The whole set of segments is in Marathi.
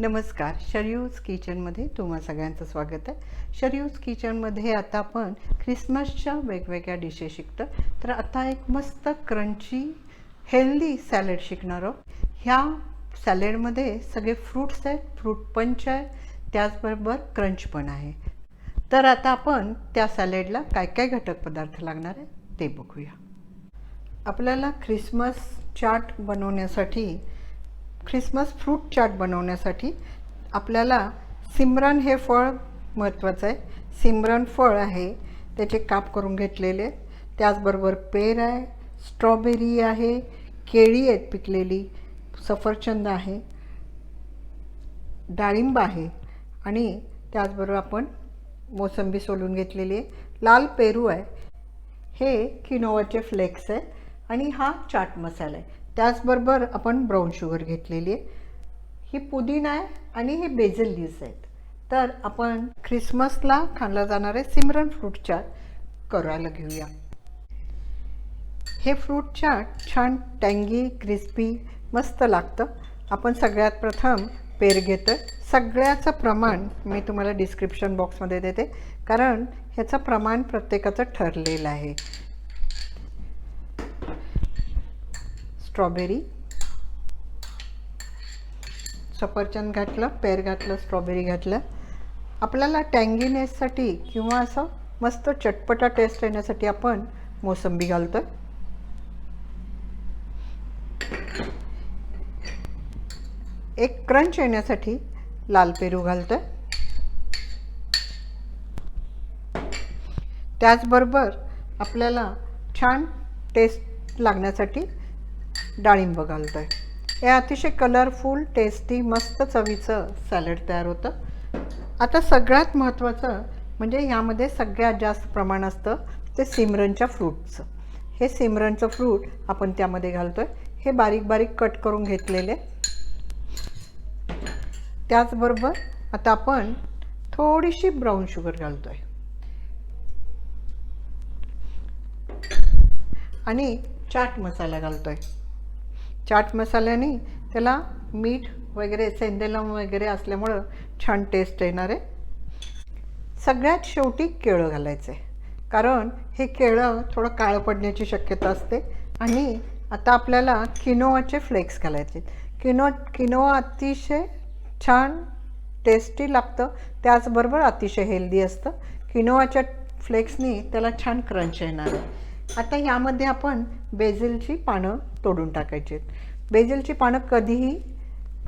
नमस्कार शरयूज किचनमध्ये तुम्हा सगळ्यांचं स्वागत आहे. शरयूज किचनमध्ये आता आपण ख्रिसमसच्या वेगवेगळ्या डिशेस शिकतो तर आता एक मस्त क्रंची हेल्दी सॅलड शिकणार आहोत. ह्या सॅलेडमध्ये सगळे फ्रूट्स आहेत फ्रूट पंच आहे त्याचबरोबर क्रंच पण आहे. तर आता आपण त्या सॅलेडला काय काय घटक पदार्थ लागणार आहे ते बघूया. आपल्याला ख्रिसमस चाट बनवण्यासाठी ख्रिसमस फ्रूट चाट बनवण्यासाठी आपल्याला सिमरन हे फळ महत्त्वाचं आहे. सिमरन फळ आहे त्याचे काप करून घेतलेले. आहेत. त्याचबरोबर पेर आहे स्ट्रॉबेरी आहे केळी आहेत पिकलेली सफरचंद आहे डाळिंब आहे आणि त्याचबरोबर आपण मोसंबी सोलून घेतलेली आहे. लाल पेरू आहे. हे किनोवाचे फ्लेक्स आहे आणि हा चाट मसाला आहे. त्याचबरोबर आपण ब्राऊन शुगर घेतलेली आहे. ही पुदिना आहे आणि हे बेझल लीव्स आहेत. तर आपण ख्रिसमसला खाल्ला जाणारे सिमरन फ्रूट चाट करायला घेऊया. हे फ्रूट चाट छान टँगी क्रिस्पी मस्त लागतं. आपण सगळ्यात प्रथम पेर घेतो सगळ्याचं प्रमाण मी तुम्हाला डिस्क्रिप्शन बॉक्समध्ये देते. कारण ह्याचं प्रमाण प्रत्येकाचं ठरलेलं आहे. स्ट्रॉबेरी. सफरचंद घातलं पेर घातलं स्ट्रॉबेरी घातलं. आपल्याला टँगीनेससाठी किंवा असं मस्त चटपटा टेस्ट येण्यासाठी आपण मोसंबी घालतो एक क्रंच येण्यासाठी लाल पेरू घालतो त्याचबरोबर आपल्याला छान टेस्ट लागण्यासाठी डाळिंब घालतो आहे हे अतिशय कलरफुल टेस्टी मस्त चवीचं सॅलड तयार होतं. आता सगळ्यात महत्त्वाचं म्हणजे ह्यामध्ये सगळ्यात जास्त प्रमाण असतं ते सिमरनच्या फ्रूटचं हे सिमरनचं फ्रूट आपण त्यामध्ये घालतो आहे हे बारीक बारीक कट करून घेतलेले. त्याचबरोबर आता आपण थोडीशी ब्राऊन शुगर घालतो आहे आणि चाट मसाला घालतो आहे चाट मसाल्याने त्याला मीठ वगैरे सेंदेलम वगैरे असल्यामुळं छान टेस्ट येणार आहे. सगळ्यात शेवटी केळं घालायचं आहे कारण हे केळं थोडं काळं पडण्याची शक्यता असते आणि आता आपल्याला किनोवाचे फ्लेक्स घालायचे किनो किनोवा अतिशय छान टेस्टी लागतं. त्याचबरोबर अतिशय हेल्दी असतं. किनोवाच्या फ्लेक्सनी त्याला छान क्रंच येणार आहे. आता यामध्ये आपण बेझिलची पानं तोडून टाकायची आहेत. बेझिलची पानं कधीही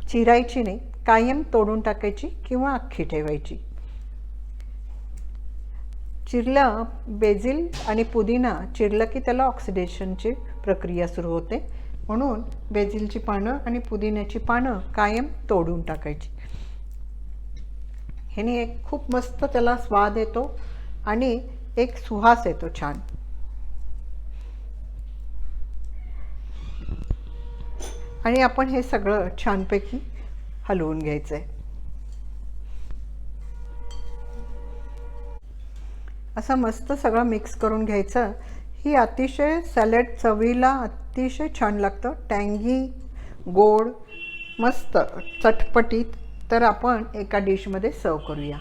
चिरायची नाही कायम तोडून टाकायची किंवा अख्खी ठेवायची. चिरलं बेझिल आणि पुदिना चिरलं की त्याला ऑक्सिडेशनची प्रक्रिया सुरू होते. म्हणून बेझिलची पानं आणि पुदिन्याची पानं कायम तोडून टाकायची. ह्याने एक खूप मस्त त्याला स्वाद येतो आणि एक सुहास येतो छान. आणि आपण हे सगळं छानपैकी हलवून घ्यायचं आहे असं मस्त सगळं मिक्स करून घ्यायचं. ही अतिशय सॅलड चवीला अतिशय छान लागतं. टँगी गोड मस्त चटपटीत. तर आपण एका डिशमध्ये सर्व करूया.